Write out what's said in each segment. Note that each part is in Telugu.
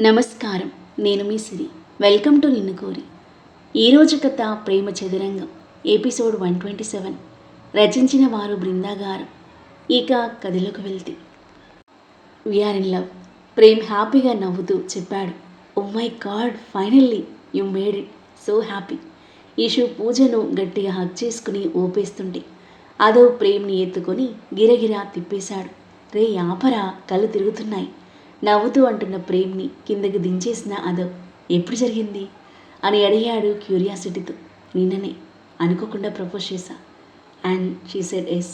నమస్కారం. నేను మీ సిరి. వెల్కమ్ టు నిన్ను కోరి. ఈరోజు కథ ప్రేమ చదురంగం ఎపిసోడ్ వన్ ట్వంటీ సెవెన్. రచించిన వారు బృందాగారు. ఇక కథలోకి వెళ్తే. వీఆర్ ఇన్ లవ్ ప్రేమ్ హ్యాపీగా నవ్వుతూ చెప్పాడు. ఓ my God finally you made it so happy Eeshu పూజను గట్టిగా హక్ చేసుకుని ఓపేస్తుంటే అదో ప్రేమ్ని ఎత్తుకొని గిరగిరా తిప్పేశాడు. రే యాపరా కళ్ళు తిరుగుతున్నాయి. నవ్వుతూ అంటున్న ప్రేమ్ని కిందకి దించేసిన అదవ్ ఎప్పుడు జరిగింది? అని అడిగాడు క్యూరియాసిటీతో. నిన్ననే. అనుకోకుండా ప్రపోజ్ చేశా. And she said yes.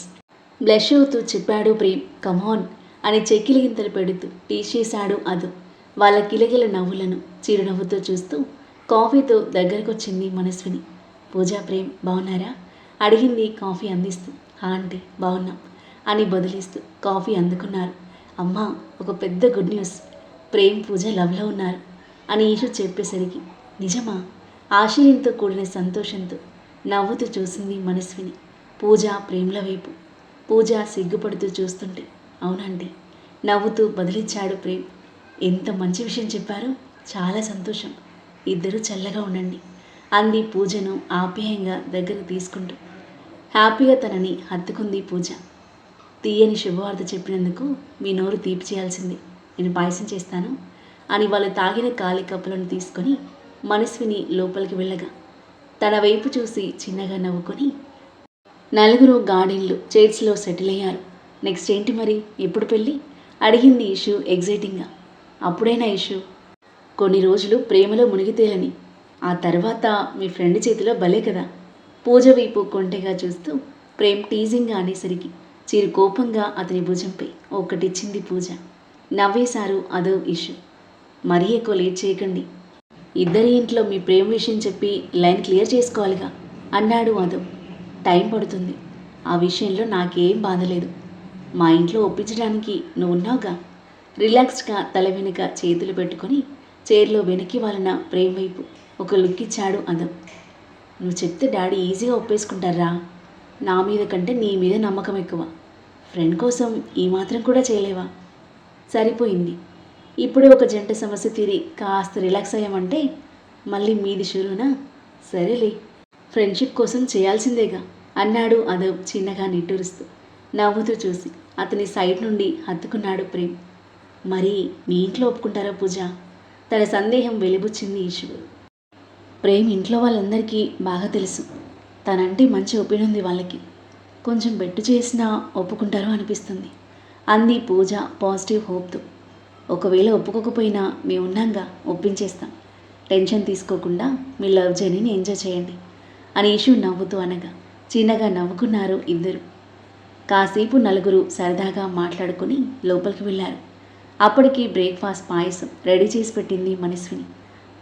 Blush అవుతూ చెప్పాడు ప్రేమ్. కమాన్ అని చెక్కిలి గింతలు పెడుతూ టీ చేశాడు అదు. వాళ్ళ కిలగిల నవ్వులను చిరునవ్వుతో చూస్తూ కాఫీతో దగ్గరకొచ్చింది మనస్విని. పూజా ప్రేమ్ బాగున్నారా అడిగింది కాఫీ అందిస్తూ. హా అంటే బాగున్నాం అని బదిలిస్తూ కాఫీ అందుకున్నారు. అమ్మా ఒక పెద్ద గుడ్ న్యూస్ ప్రేమ్ పూజ లవ్లో ఉన్నారు అని ఈషు చెప్పేసరికి నిజమా? ఆశ్చర్యంతో కూడిన సంతోషంతో నవ్వుతూ చూసింది మనస్విని పూజ ప్రేమ్ల వైపు. పూజ సిగ్గుపడుతూ చూస్తుంటే అవునండి నవ్వుతూ బదిలిచ్చాడు ప్రేమ్. ఎంత మంచి విషయం చెప్పారు చాలా సంతోషం. ఇద్దరూ చల్లగా ఉండండి అంది పూజను ఆప్యాయంగా దగ్గరకు తీసుకుంటూ. హ్యాపీగా తనని హత్తుకుంది పూజ. తీయని శుభవార్త చెప్పినందుకు మీ నోరు తీపి చేయాల్సింది. నేను పాయసం చేస్తాను. అని వాళ్ళు తాగిన ఖాళీ కప్పులను తీసుకొని మనస్విని లోపలికి వెళ్ళగా తన వైపు చూసి చిన్నగా నవ్వుకొని నలుగురు గార్డెన్లు చైర్స్లో సెటిల్ అయ్యారు. నెక్స్ట్ ఏంటి మరి? ఎప్పుడు పెళ్ళి? అడిగింది ఇషు ఎగ్జైటింగ్గా. అప్పుడైనా ఇషు? కొన్ని రోజులు ప్రేమలో మునిగితేలని ఆ తర్వాత మీ ఫ్రెండ్ చేతిలో భలే కదా? పూజ వైపు కొంటెగా చూస్తూ ప్రేమ్ టీజింగ్గా అనేసరికి చిరు కోపంగా అతని భుజంపై ఒకటిచ్చింది పూజ. నవ్వేశారు అదో ఇషు. మరీ ఎక్కువ లేట్ చేయకండి. ఇద్దరి ఇంట్లో మీ ప్రేమ విషయం చెప్పి లైన్ క్లియర్ చేసుకోవాలిగా అన్నాడు అదో. టైం పడుతుంది. ఆ విషయంలో నాకేం బాధలేదు మా ఇంట్లో ఒప్పించడానికి నువ్వు ఉన్నావుగా? రిలాక్స్డ్గా తల వెనుక చేతులు పెట్టుకొని చైర్లో వెనక్కి వాళ్ళన ప్రేమ వైపు ఒక లుక్ ఇచ్చాడు అదం. నువ్వు చెప్తే డాడీ ఈజీగా ఒప్పేసుకుంటారా? నా మీద కంటే నీ మీద నమ్మకం ఎక్కువ. ఫ్రెండ్ కోసం ఈ మాత్రం కూడా చేయలేవా? సరిపోయింది. ఇప్పుడే ఒక జంట సమస్య తీరి కాస్త రిలాక్స్ అయ్యామంటే మళ్ళీ మీది షురునా? సరేలే. ఫ్రెండ్షిప్ కోసం చేయాల్సిందేగా అన్నాడు అదవ్ చిన్నగా నిట్టూరుస్తూ. నవ్వుతూ చూసి అతని సైడ్ నుండి హత్తుకున్నాడు ప్రేమ్. మరి మీ ఇంట్లో ఒప్పుకుంటారా పూజ? తన సందేహం వెలిబుచ్చింది ఈశ్వరు. ప్రేమ్ ఇంట్లో వాళ్ళందరికీ బాగా తెలుసు. తనంటే మంచి ఒపీనియన్ ఉంది వాళ్ళకి. కొంచెం బెట్టు చేసినా ఒప్పుకుంటారు అనిపిస్తుంది. అంది పూజ పాజిటివ్ హోప్తో. ఒకవేళ ఒప్పుకోకపోయినా మేము ఉన్నాగా ఒప్పించేస్తాం. టెన్షన్ తీసుకోకుండా మీ లవ్ జర్నీని ఎంజాయ్ చేయండి అని ఇషు నవ్వుతూ అనగా చిన్నగా నవ్వుకున్నారు ఇద్దరు. కాసేపు నలుగురు సరదాగా మాట్లాడుకుని లోపలికి వెళ్ళారు. అప్పటికి బ్రేక్ఫాస్ట్ పాయసం రెడీ చేసి పెట్టింది మనస్విని.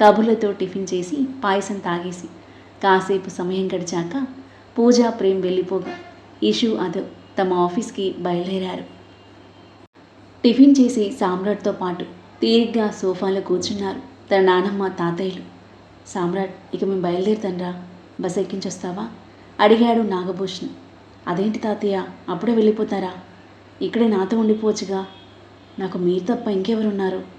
కబుర్లతో టిఫిన్ చేసి పాయసం తాగేసి కాసేపు సమయం గడిచాక పూజా ప్రేమ్ వెళ్ళిపోగా. ఇషు అదవ్ తమ ఆఫీస్కి బయలుదేరారు. టిఫిన్ చేసి సామ్రాట్తో పాటు తీరిగ్గా సోఫాలో కూర్చున్నారు తన నానమ్మ తాతయ్యలు. సామ్రాట్ ఇక మేము బయలుదేరుతాన్రా. బస్ ఎక్కించొస్తావా? అడిగాడు నాగభూషణ్. అదేంటి తాతయ్య? అప్పుడే వెళ్ళిపోతారా? ఇక్కడే నాతో ఉండిపోవచ్చుగా. నాకు మీరు తప్ప ఇంకెవరున్నారు?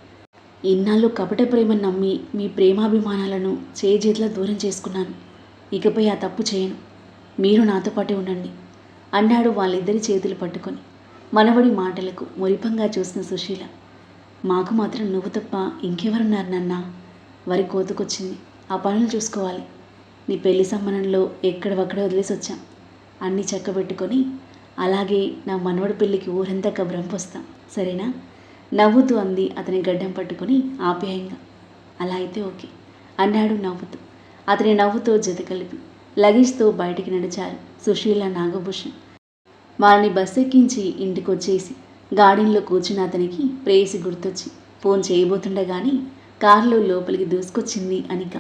ఇన్నాళ్ళు కపట ప్రేమను నమ్మి మీ ప్రేమాభిమానాలను చేజేతిలో దూరం చేసుకున్నాను. ఇకపై ఆ తప్పు చేయను. మీరు నాతో పాటే ఉండండి. అన్నాడు వాళ్ళిద్దరి చేతులు పట్టుకొని. మనవడి మాటలకు మురిపంగా చూసిన సుశీల. మాకు మాత్రం నువ్వు తప్ప ఇంకెవరున్నారు నాన్న? వరి కోతుకొచ్చింది. ఆ పనులు చూసుకోవాలి. నీ పెళ్ళి సంబంధంలో ఎక్కడవక్కడ వదిలేసి వచ్చాం అన్నీ చక్కబెట్టుకొని అలాగే నా మనవడి పెళ్ళికి ఊరంతా కబురం సరేనా? నవ్వుతూ అంది అతని గడ్డం పట్టుకొని ఆప్యాయంగా. అలా అయితే ఓకే అన్నాడు నవ్వుతూ. అతని నవ్వుతో జత కలిపి లగేజ్తో బయటికి నడిచారు సుశీల నాగభూషణ్. వాళ్ళని బస్ ఎక్కించి ఇంటికి వచ్చేసి గార్డెన్లో కూర్చున్న అతనికి ప్రేయసి గుర్తొచ్చి ఫోన్ చేయబోతుండగాని కారులో లోపలికి దూసుకొచ్చింది అనిక.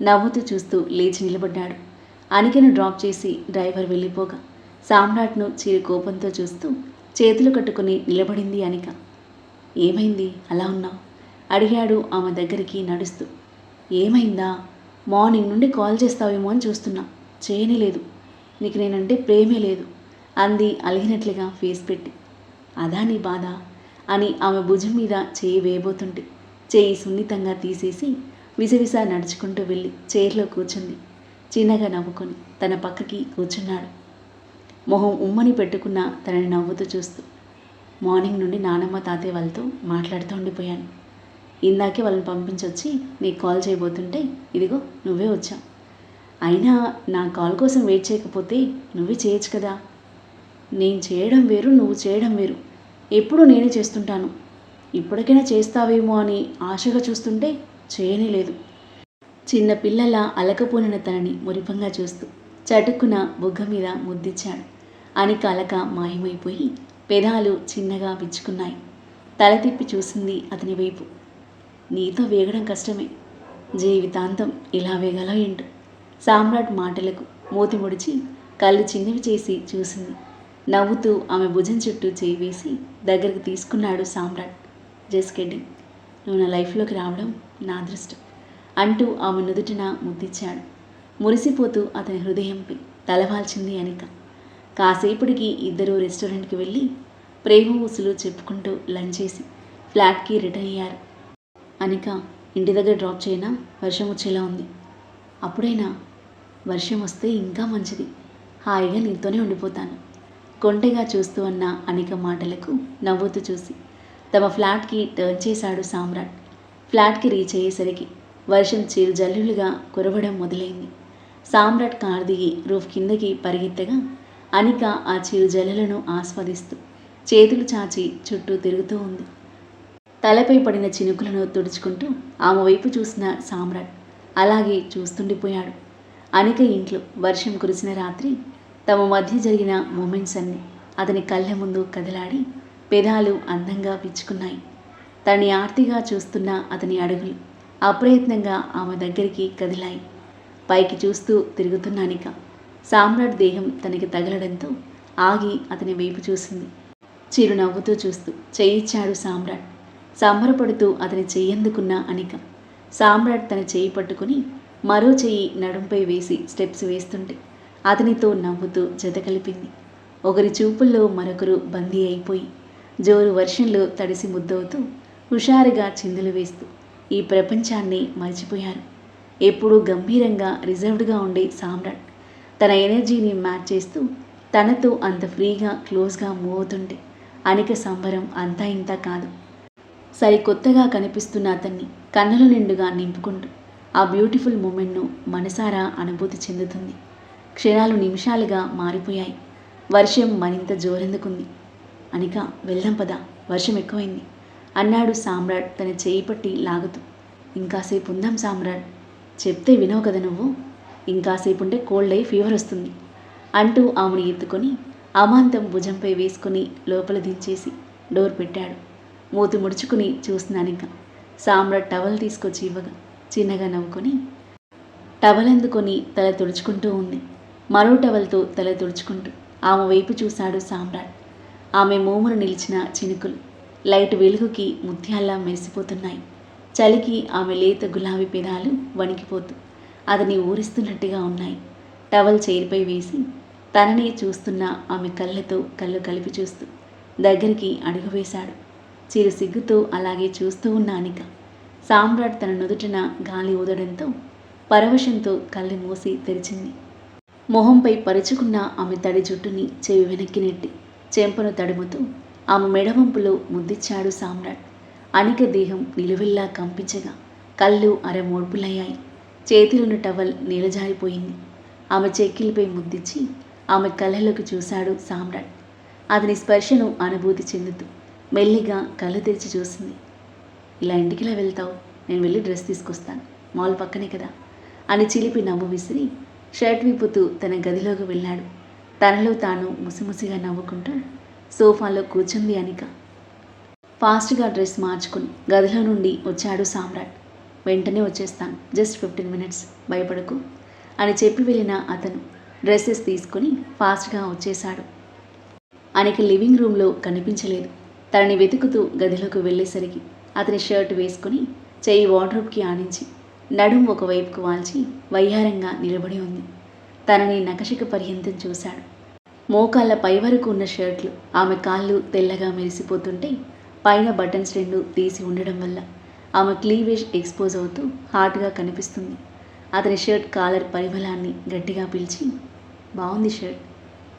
నవ్వుతూ చూస్తూ లేచి నిలబడ్డాడు. అనికను డ్రాప్ చేసి డ్రైవర్ వెళ్ళిపోగా సామ్రాట్ను చిరు కోపంతో చూస్తూ చేతులు కట్టుకుని నిలబడింది అనిక. ఏమైంది? అలా ఉన్నావు? అడిగాడు ఆమె దగ్గరికి నడుస్తూ. ఏమైందా? మార్నింగ్ నుండి కాల్ చేస్తావేమో అని చూస్తున్నా. చేయనే లేదు. నీకు నేనంటే ప్రేమే లేదు అంది అలిగినట్లుగా ఫేస్ పెట్టి. అదా నీ బాధ? అని ఆమె భుజం మీద చేయి వేయబోతుంటే చేయి సున్నితంగా తీసేసి విసవిస నడుచుకుంటూ వెళ్ళి చైర్లో కూర్చుంది. చిన్నగా నవ్వుకొని తన పక్కకి కూర్చున్నాడు. మొహం ఉమ్మని పెట్టుకున్న తనని నవ్వుతూ చూస్తూ. మార్నింగ్ నుండి నానమ్మ తాతయ్య వాళ్ళతో మాట్లాడుతూ ఉండిపోయాను. ఇందాకే వాళ్ళని పంపించొచ్చి నీకు కాల్ చేయబోతుంటే ఇదిగో నువ్వే వచ్చావు. అయినా నా కాల్ కోసం వెయిట్ చేయకపోతే నువ్వే చేయొచ్చు కదా? నేను చేయడం వేరు నువ్వు చేయడం వేరు. ఎప్పుడు నేనే చేస్తుంటాను. ఇప్పటికైనా చేస్తావేమో అని ఆశగా చూస్తుంటే చేయనే లేదు. చిన్న పిల్లల అలకపోనిన తనని మురిపంగా చూస్తూ చటుక్కున బుగ్గ మీద ముద్దిచ్చాడు. అనిక అలక మాయమైపోయి పెదాలు చిన్నగా విచ్చుకున్నాయి తల తిప్పి చూసింది అతని వైపు. నీతో వేగడం కష్టమే. జీవితాంతం ఇలా వేగలో ఏంటో? సామ్రాట్ మాటలకు మూతి ముడిచి కళ్ళు చిన్నవి చేసి చూసింది. నవ్వుతూ ఆమె భుజం చుట్టూ చేయి వేసి దగ్గరకు తీసుకున్నాడు సామ్రాట్. జస్ట్ కిడ్డింగ్ నువ్వు నా లైఫ్లోకి రావడం నా అదృష్టం అంటూ ఆమె నుదుటిన ముద్దిచ్చాడు. మురిసిపోతూ అతని హృదయంపై తలవాల్చింది అనిక కాసేపటికి ఇద్దరు రెస్టారెంట్కి వెళ్ళి ప్రేమ ఊసులు చెప్పుకుంటూ లంచ్ చేసి ఫ్లాట్కి రిటర్న్ అయ్యారు. అనిక ఇంటి దగ్గర డ్రాప్ చేయనా? వర్షం వచ్చేలా ఉంది. అప్పుడైనా వర్షం వస్తే ఇంకా మంచిది. హాయిగా నీతోనే ఉండిపోతాను. కొంటెగా చూస్తూ అన్న అనిక మాటలకు నవ్వుతూ చూసి తమ ఫ్లాట్కి టర్న్ చేశాడు సామ్రాట్. ఫ్లాట్కి రీచ్ అయ్యేసరికి వర్షం చీరు జల్లులుగా కురవడం మొదలైంది. సామ్రాట్ కార్ దిగి రూఫ్ కిందకి పరిగెత్తగా అనిక ఆ చిరు జలలను ఆస్వాదిస్తూ చేతులు చాచి చుట్టూ తిరుగుతూ ఉంది. తలపై పడిన చినుకులను తుడుచుకుంటూ ఆమె వైపు చూసిన సామ్రాట్ అలాగే చూస్తుండిపోయాడు. అనిక ఇంట్లో వర్షం కురిసిన రాత్రి తమ మధ్య జరిగిన మూమెంట్స్ అన్నీ అతని కళ్ళ ముందు కదలాడి పెదాలు అందంగా పిచ్చుకున్నాయి తనని ఆర్తిగా చూస్తున్న అతని అడుగులు అప్రయత్నంగా ఆమె దగ్గరికి కదిలాయి. పైకి చూస్తూ తిరుగుతున్న అనిక సామ్రాట్ దేహం తనకి తగలడంతో ఆగి అతని వైపు చూసింది. చిరునవ్వుతూ చూస్తూ చేయిచ్చాడు సామ్రాట్. సంబరపడుతూ అతని చెయ్యందుకున్న అనిక. సామ్రాట్ తన చేయి పట్టుకుని మరో చెయ్యి నడుంపై వేసి స్టెప్స్ వేస్తుంటే అతనితో నవ్వుతూ జత కలిపింది. ఒకరి చూపుల్లో మరొకరు బందీ అయిపోయి జోరు వర్షంలో తడిసి ముద్దవుతూ హుషారుగా చిందులు వేస్తూ ఈ ప్రపంచాన్ని మర్చిపోయారు. ఎప్పుడూ గంభీరంగా రిజర్వ్డ్గా ఉండే సామ్రాట్ తన ఎనర్జీని మ్యాచ్ చేస్తూ తనతో అంత ఫ్రీగా క్లోజ్గా మూవ్ అవుతుంటే అనిక సంబరం అంతా ఇంత కాదు. సరికొత్తగా కనిపిస్తున్న అతన్ని కన్నుల నిండుగా నింపుకుంటూ ఆ బ్యూటిఫుల్ మూమెంట్ను మనసారా అనుభూతి చెందుతుంది. క్షణాలు నిమిషాలుగా మారిపోయాయి. వర్షం మరింత జోరెందుకుంది. అనిక వెళ్దాం పద వర్షం ఎక్కువైంది అన్నాడు సామ్రాట్ తన చేయి పట్టి లాగుతూ. ఇంకాసేపు ఉందాం సామ్రాట్ చెప్తే వినవు కదా నువ్వు? ఇంకాసేపు ఉంటే కోల్డ్ అయి ఫీవర్ వస్తుంది అంటూ ఆమెను ఎత్తుకొని అమాంతం భుజంపై వేసుకుని లోపల దించేసి డోర్ పెట్టాడు. మూతి ముడుచుకుని చూస్తున్నాను ఇంకా. సామ్రాట్ టవల్ తీసుకొచ్చి ఇవ్వగా చిన్నగా నవ్వుకొని టవల్ అందుకొని తల తుడుచుకుంటూ ఉంది? మరో టవల్తో తల తుడుచుకుంటూ ఆమె వైపు చూశాడు సామ్రాట్. ఆమె మోమును నిలిచిన చినుకులు లైట్ వెలుగుకి ముత్యాల్లా మెరిసిపోతున్నాయి. చలికి ఆమె లేత గులాబీ పెదాలు వణికిపోతూ అతని ఊరిస్తున్నట్టుగా ఉన్నాయి. టవల్ చైర్పై వేసి తననే చూస్తున్న ఆమె కళ్ళతో కళ్ళు కలిపి చూస్తూ దగ్గరికి అడుగు వేశాడు. చిరు సిగ్గుతో అలాగే చూస్తూ ఉన్న అనిక సామ్రాట్ తన నుదుటిన గాలి ఊదడంతో పరవశంతో కళ్ళు మూసి తెరిచింది. మొహంపై పరుచుకున్న ఆమె తడి జుట్టుని చెవి వెనక్కి నెట్టి చెంపను తడుముతూ ఆమె మెడవంపులో ముద్దిచ్చాడు సామ్రాట్. అనిక దేహం నిలువెల్లా కంపించగా కళ్ళు అరమోడ్పులయ్యాయి చేతిలోని టవల్ నీలజారిపోయింది. ఆమె చెక్కిలపై ముద్దిచ్చి ఆమె కళ్ళలోకి చూశాడు సామ్రాట్. అతని స్పర్శను అనుభూతి చెందుతూ మెల్లిగా కళ్ళు తెరిచి చూసింది. ఇలా ఇంటికిలా వెళ్తావు? నేను వెళ్ళి డ్రెస్ తీసుకొస్తాను. మాల్ పక్కనే కదా అని చిలిపి నవ్వు విసిరి షర్ట్ విప్పుతూ తన గదిలోకి వెళ్ళాడు. తనలో తాను ముసిముసిగా నవ్వుకుంటూ సోఫాలో కూర్చుంది అనిక. ఫాస్ట్గా డ్రెస్ మార్చుకుని గదిలో నుండి వచ్చాడు సామ్రాట్. వెంటనే వచ్చేస్తాను. జస్ట్ ఫిఫ్టీన్ మినిట్స్ భయపడకు అని చెప్పి వెళ్ళిన అతను డ్రెస్సెస్ తీసుకుని ఫాస్ట్గా వచ్చేశాడు. ఆయనకి లివింగ్ రూమ్లో కనిపించలేదు. తనని వెతుకుతూ గదిలోకి వెళ్ళేసరికి అతని షర్ట్ వేసుకుని చెయ్యి వార్డ్రోబ్కి ఆనించి నడుం ఒకవైపుకు వాల్చి వయ్యారంగా నిలబడి ఉంది. తనని నకషిక పర్యంతం చూశాడు. మోకాళ్ళ పై వరకు ఉన్న షర్ట్లు ఆమె కాళ్ళు తెల్లగా మెరిసిపోతుంటే పైన బటన్స్ రెండు తీసి ఉండడం వల్ల ఆమె క్లీవేజ్ ఎక్స్పోజ్ అవుతూ హాట్గా కనిపిస్తుంది. అతని షర్ట్ కాలర్ పరిమళాన్ని గట్టిగా పిలిచి బాగుంది షర్ట్.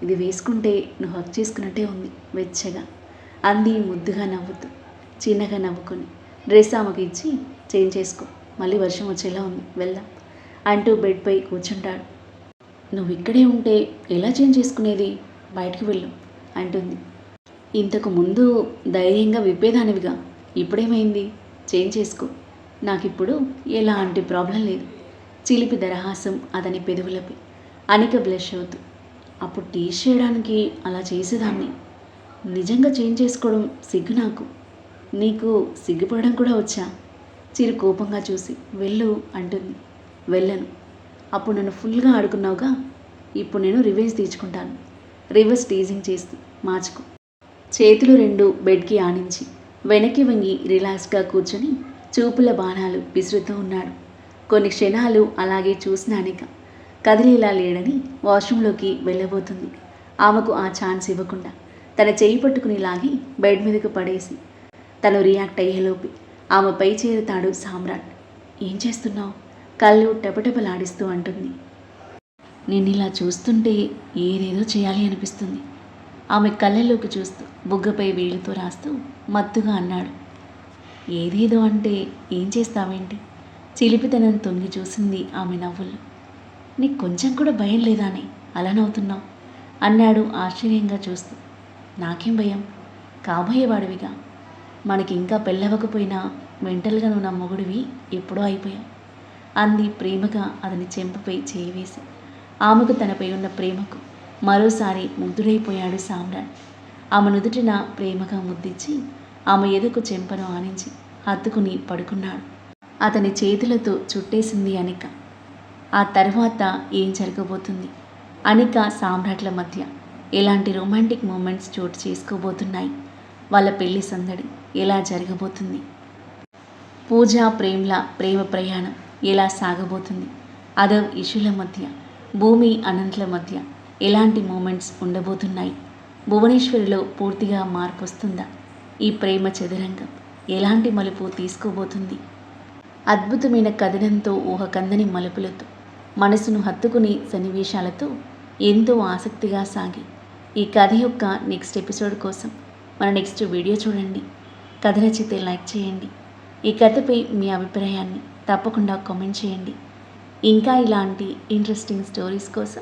ఇది వేసుకుంటే నువ్వు హక్ చేసుకున్నట్టే ఉంది. వెచ్చగా. అంది ముద్దుగా నవ్వుతూ చిన్నగా నవ్వుకొని. డ్రెస్ ఆమెకు ఇచ్చి చేంజ్ చేసుకో. మళ్ళీ వర్షం వచ్చేలా ఉంది. వెళ్దాం. అంటూ బెడ్పై కూర్చుంటాడు. నువ్వు ఇక్కడే ఉంటే ఎలా చేంజ్ చేసుకునేది? బయటకు వెళ్ళు. అంటుంది. ఇంతకు ముందు ధైర్యంగా విప్పేదానివిగా. ఇప్పుడేమైంది? చేంజ్ చేసుకో. నాకిప్పుడు ఎలాంటి ప్రాబ్లం లేదు. చిలిపి దరహాసం అతని పెదవులపై. అనిక బ్లష్ అవుతూ అప్పుడు టీచ్ చేయడానికి అలా చేసేదాన్ని. నిజంగా చేంజ్ చేసుకోవడం సిగ్గు నాకు. నీకు సిగ్గుపడడం కూడా వచ్చా? చిరు కోపంగా చూసి వెళ్ళు అంటుంది. వెళ్ళను. అప్పుడు నన్ను ఫుల్గా ఆడుకున్నావుగా? ఇప్పుడు నేను రివెంజ్ తీర్చుకుంటాను. రివర్స్ టీజింగ్ చేస్తూ మార్చుకో. చేతులు రెండు బెడ్కి ఆనించి వెనక్కి వంగి రిలాక్స్గా కూర్చొని చూపుల బాణాలు విసురుతూ ఉన్నాడు. కొన్ని క్షణాలు అలాగే చూసినానిక కదిలేలా లేడని వాష్రూంలోకి వెళ్ళబోతుంది. ఆమెకు ఆ ఛాన్స్ ఇవ్వకుండా తన చేయి పట్టుకుని లాగి బెడ్ మీదకు పడేసి తను రియాక్ట్ అయ్యేలోపి ఆమె పై చేరుతాడు సామ్రాట్. ఏం చేస్తున్నావు? కళ్ళు టపటపలాడిస్తూ అంటుంది. నేను ఇలా చూస్తుంటే ఏదేదో చేయాలి అనిపిస్తుంది. ఆమె కళ్ళలోకి చూస్తూ బుగ్గపై వీళ్ళతో రాస్తూ మత్తుగా అన్నాడు. ఏదేదో అంటే ఏం చేస్తావేంటి? చిలిపితనం తొంగి చూసింది ఆమె నవ్వుల్లో నీకు కొంచెం కూడా భయం లేదానే అలా నవ్వుతున్నావు? అన్నాడు ఆశ్చర్యంగా చూస్తూ. నాకేం భయం? కాబోయేవాడివిగా మనకి ఇంకా పెళ్ళవకపోయినా మెంటల్గా నువ్వు నా మొగుడివి ఎప్పుడో అయిపోయావు. అంది ప్రేమగా అతని చెంపపై చేయి వేసి. ఆమెకు తనపై ఉన్న ప్రేమకు మరోసారి ముగ్ధుడైపోయాడు సామ్రాట్. ఆమె నుదుటిన ప్రేమగా ముద్దిచ్చి ఆమె ఎదుకు చెంపను ఆనించి హత్తుకుని పడుకున్నాడు. అతని చేతులతో చుట్టేసింది అనిక. ఆ తర్వాత ఏం జరగబోతుంది? అనిక సామ్రాట్ల మధ్య ఎలాంటి రొమాంటిక్ మూమెంట్స్ చోటు చేసుకోబోతున్నాయి? వాళ్ళ పెళ్ళి సందడి ఎలా జరగబోతుంది? పూజా ప్రేమ్ల ప్రేమ ప్రయాణం ఎలా సాగబోతుంది? అదవ్ ఇషుల మధ్య భూమి అనంతల మధ్య ఎలాంటి మూమెంట్స్ ఉండబోతున్నాయి? భువనేశ్వరిలో పూర్తిగా మార్పు వస్తుందా ఈ ప్రేమ చదురంగం ఎలాంటి మలుపు తీసుకోబోతుంది? అద్భుతమైన కథనంతో ఊహ కందని మలుపులతో మనసును హత్తుకుని సన్నివేశాలతో ఎంతో ఆసక్తిగా సాగి ఈ కథ యొక్క నెక్స్ట్ ఎపిసోడ్ కోసం మన నెక్స్ట్ వీడియో చూడండి. కథ నచ్చితే లైక్ చేయండి. ఈ కథపై మీ అభిప్రాయాన్ని తప్పకుండా కామెంట్ చేయండి. ఇంకా ఇలాంటి ఇంట్రెస్టింగ్ స్టోరీస్ కోసం